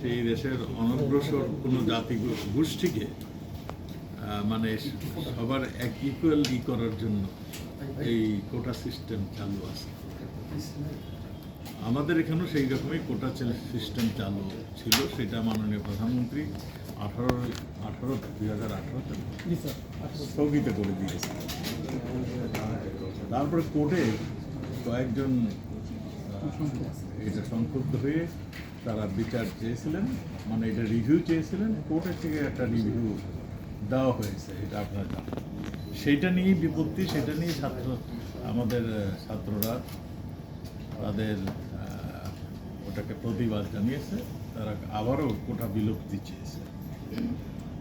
সেই দেশের অনগ্রসর কোনো জাতি গোষ্ঠীকে মানে সবার এক ইকুয়াল করার জন্য এই কোটা সিস্টেম চালু আছে। আমাদের এখানেও সেই রকমই কোটা সিস্টেম চালু ছিল, সেটা মাননীয় প্রধানমন্ত্রী আঠারো আঠারো, দুই হাজার আঠারোতে স্থগিত করে দিয়েছে। তারপরে কোর্টে কয়েকজন এটা সংক্ষুব্ধ হয়ে তারা বিচার চেয়েছিলেন মানে এটা রিভিউ চেয়েছিলেন, কোর্টের থেকে একটা রিভিউ দেওয়া হয়েছে, এটা আপনারা সেইটা নিয়েই বিপত্তি, সেটা নিয়ে ছাত্র, আমাদের ছাত্ররা তাদের ওটাকে প্রতিবাদ জানিয়েছে, তারা আবারও কোটা বিলুপ্তি চেয়েছে।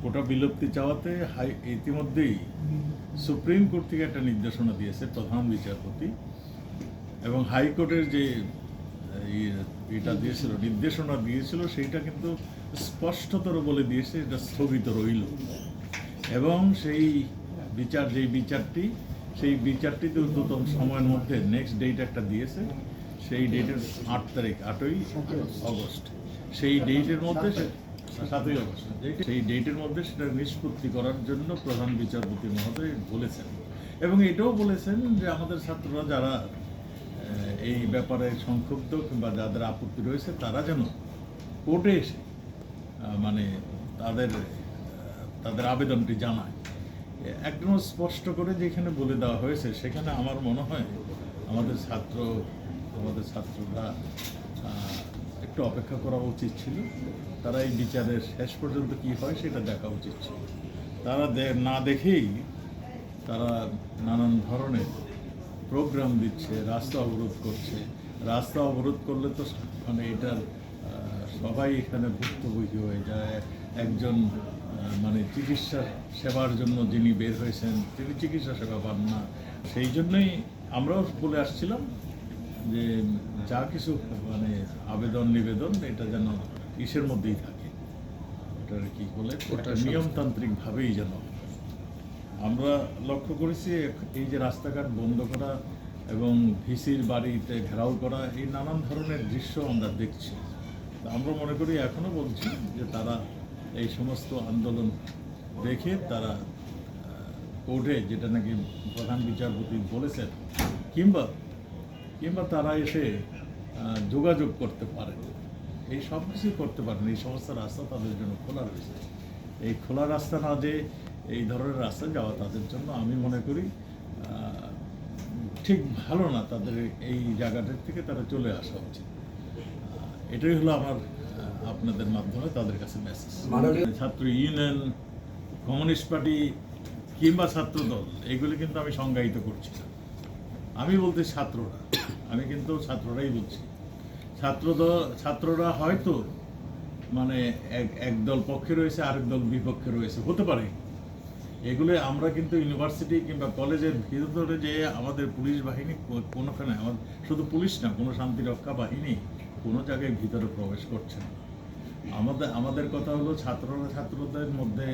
কোটা বিলুপ্তি চাওয়াতে হাই, ইতিমধ্যেই সুপ্রিম কোর্ট থেকে একটা নির্দেশনা দিয়েছে প্রধান বিচারপতি, এবং হাইকোর্টের যে এটা দিয়েছিল, নির্দেশনা দিয়েছিল, সেইটা কিন্তু স্পষ্টতর বলে দিয়েছে, এটা স্থগিত রইল। এবং সেই বিচার, যেই বিচারটি, সেই বিচারটি দ্রুততম সময়ের মধ্যে নেক্সট ডেট একটা দিয়েছে, সেই ডেটের আট তারিখ, আটই অগস্ট সেই ডেটের মধ্যে সাতই অগস্ট সেই ডেটের মধ্যে সেটা নিষ্পত্তি করার জন্য প্রধান বিচারপতি মহোদয় বলেছেন। এবং এটাও বলেছেন যে আমাদের ছাত্ররা যারা এই ব্যাপারে সংক্ষুব্ধ কিংবা যাদের আপত্তি রয়েছে, তারা যেন কোর্টে এসে মানে তাদের তাদের আবেদনটি জানায়। একদম স্পষ্ট করে যেখানে বলে দেওয়া হয়েছে, সেখানে আমার মনে হয় আমাদের ছাত্র, আমাদের ছাত্ররা একটু অপেক্ষা করা উচিত ছিল। তারা এই বিচারের শেষ পর্যন্ত কি হয় সেটা দেখা উচিত ছিল। তারা না দেখেই তারা নানান ধরনের প্রোগ্রাম দিচ্ছে রাস্তা অবরোধ করছে। রাস্তা অবরোধ করলে তো মানে এটার সবাই এখানে ভুক্তভোগী হয়ে যায়। একজন মানে চিকিৎসা সেবার জন্য যিনি বের হয়েছেন তিনি চিকিৎসা সেবা পান না। সেই জন্যই আমরাও বলে আসছিলাম যে যা কিছু মানে আবেদন নিবেদন এটা যেন ইসের মধ্যেই থাকে। ওটার কি বলে? ওটা নিয়মতান্ত্রিকভাবেই যেন হয়। আমরা লক্ষ্য করেছি এই যে রাস্তাঘাট বন্ধ করা এবং ভিসির বাড়িতে ঘেরাও করা, এই নানান ধরনের দৃশ্য আমরা দেখছি। আমরা মনে করি এখনও বলছি যে তারা এই সমস্ত আন্দোলন দেখে তারা কোর্টে যেটা নাকি প্রধান বিচারপতি বলেছেন, কিংবা কিংবা তারা এসে যোগাযোগ করতে পারে। এই সব কিছুই করতে পারেন। এই সমস্ত রাস্তা তাদের জন্য খোলা রয়েছে। এই খোলা রাস্তা না যে এই ধরনের রাস্তা যাওয়া তাদের জন্য আমি মনে করি ঠিক ভালো না তাদের এই জায়গাটার থেকে তারা চলে আসা উচিত। এটাই হলো আমার আপনাদের মাধ্যমে তাদের কাছে মেসেজ ছাত্র ইউনিয়ন কমিউনিস্ট পার্টি কিংবা ছাত্রদল এগুলি কিন্তু আমি সংজ্ঞায়িত করছি না। আমি বলতে ছাত্ররা আমি কিন্তু ছাত্ররাই বলছি। ছাত্রদল ছাত্ররা হয়তো মানে এক এক দল পক্ষে রয়েছে আরেক দল বিপক্ষে রয়েছে হতে পারে। এগুলো আমরা কিন্তু ইউনিভার্সিটি কিংবা কলেজের ভিতরে যে আমাদের পুলিশ বাহিনী কোনোখানে আমাদের শুধু পুলিশ না, কোনো শান্তিরক্ষা বাহিনী কোনো জায়গায় ভিতরে প্রবেশ করছে না। আমাদের আমাদের কথা হলো ছাত্ররা ছাত্রদের মধ্যে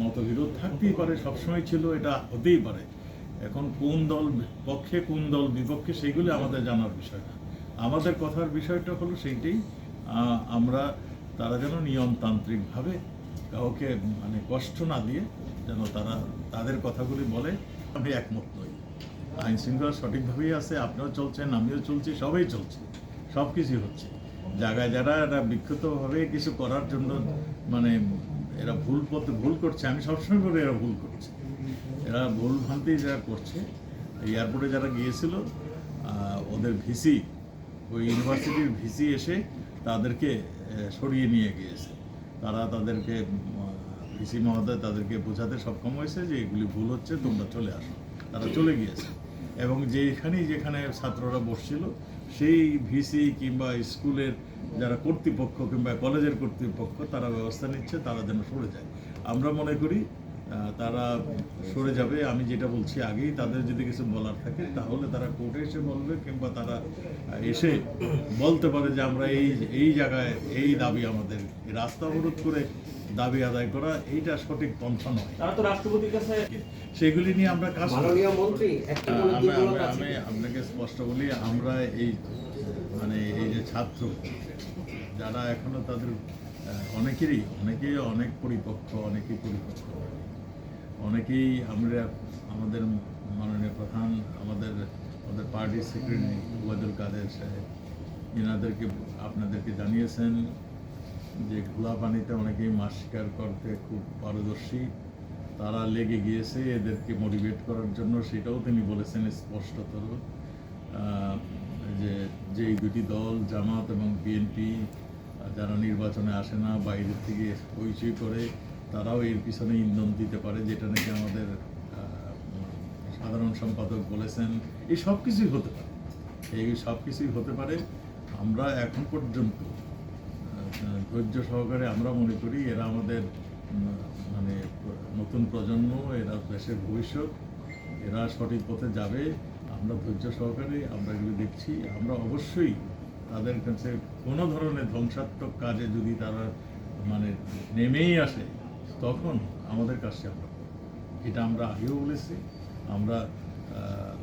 মতবিরোধ থাকতেই পারে, সবসময় ছিল, এটা হতেই পারে। এখন কোন দল পক্ষে, কোন দল বিপক্ষে সেইগুলো আমাদের জানার বিষয় না। আমাদের কথার বিষয়টা হলো সেইটাই আমরা তারা যেন নিয়মতান্ত্রিকভাবে কাউকে মানে কষ্ট না দিয়ে যেন তারা তাদের কথাগুলি বলে, আমি একমত নই। আইন শৃঙ্খলা সঠিকভাবেই আছে, আপনিও চলছেন, আমিও চলছি, সবাই চলছে সব কিছুই হচ্ছে। জায়গায় যারা এরা বিক্ষিপ্তভাবে কিছু করার জন্য মানে এরা ভুল পথে ভুল করছে, আমি সবসময় বলি এরা ভুল করছে। এরা ভুল ভ্রান্তি যারা করছে এয়ারপোর্টে যারা গিয়েছিল ওদের ভিসি, ওই ইউনিভার্সিটির ভিসি এসে তাদেরকে সরিয়ে নিয়ে গিয়েছে। তারা তাদেরকে ভিসি মহোদয় তাদেরকে বোঝাতে সক্ষম হয়েছে যে এগুলি ভুল হচ্ছে, তোমরা চলে আসো। তারা চলে গিয়েছে। এবং যেখানেই যেখানে ছাত্ররা বসছিল, সেই ভিসি কিংবা স্কুলের যারা কর্তৃপক্ষ কিংবা কলেজের কর্তৃপক্ষ, তারা ব্যবস্থা নিচ্ছে, তারা যেন সরে যায়। আমরা মনে করি তারা সরে যাবে আমি যেটা বলছি আগেই তাদের যদি কিছু বলার থাকে তাহলে তারা কোর্টে এসে বলবে কিংবা তারা এসে বলতে পারে যে আমরা এই এই জায়গায় এই দাবি আমাদের রাস্তা অবরোধ করে দাবি আদায় করা এইটা সঠিক পন্থা নয় তারা তো রাষ্ট্রপতির কাছে সেগুলি নিয়ে আমরা কাজ। মাননীয় মন্ত্রী আমি আপনাকে স্পষ্ট বলি আমরা এই মানে এই যে ছাত্র যারা এখনও তাদের অনেকেরই অনেকেই অনেক পরিপক্ক অনেকেই পরিপক্ক। অনেকেই আমরা আমাদের মাননীয় প্রধান, আমাদের আমাদের পার্টির সেক্রেটারি ওয়াদুল কাদের সাহেব এনাদেরকে আপনাদেরকে জানিয়েছেন যে খোলা পানিতে অনেকেই মাছ শিকার করতে খুব পারদর্শী। তারা লেগে গিয়েছে এদেরকে মোটিভেট করার জন্য, সেটাও তিনি বলেছেন স্পষ্টতর যে যে দুটি দল, জামাত এবং বিএনপি, যারা নির্বাচনে আসে না, বাইরে থেকে পরিচয় করে তারাও এর পিছনে ইন্ধন দিতে পারে, যেটা নাকি আমাদের সাধারণ সম্পাদক বলেছেন। এই সব কিছুই হতে পারে। এই সব কিছুই হতে পারে। আমরা এখন পর্যন্ত ধৈর্য সহকারে আমরা মনে করি এরা আমাদের মানে নতুন প্রজন্ম, এরা দেশের ভবিষ্যৎ, এরা সঠিক পথে যাবে। আমরা ধৈর্য সহকারে আমরা এগুলো দেখছি। আমরা অবশ্যই তাদের কাছে কোনো ধরনের ধ্বংসাত্মক কাজে যদি তারা মানে নেমেই আসে তখন আমাদের কাছে আমরা। এটা আমরা আগেও বলেছি। আমরা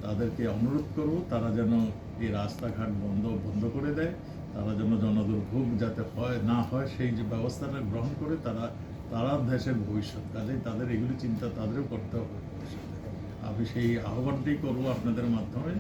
তাদেরকে অনুরোধ করব, তারা যেন এই রাস্তাঘাট বন্ধ বন্ধ করে দেয়। তারা যেন জনদুর্ভোগ যাতে হয়, না হয়, সেই যে ব্যবস্থাটা গ্রহণ করে তারা তারা দেশের ভবিষ্যৎ কাজেই তাদের এগুলি চিন্তা তাদেরও করতে হবে। আমি সেই আহ্বানটাই করব আপনাদের মাধ্যমে।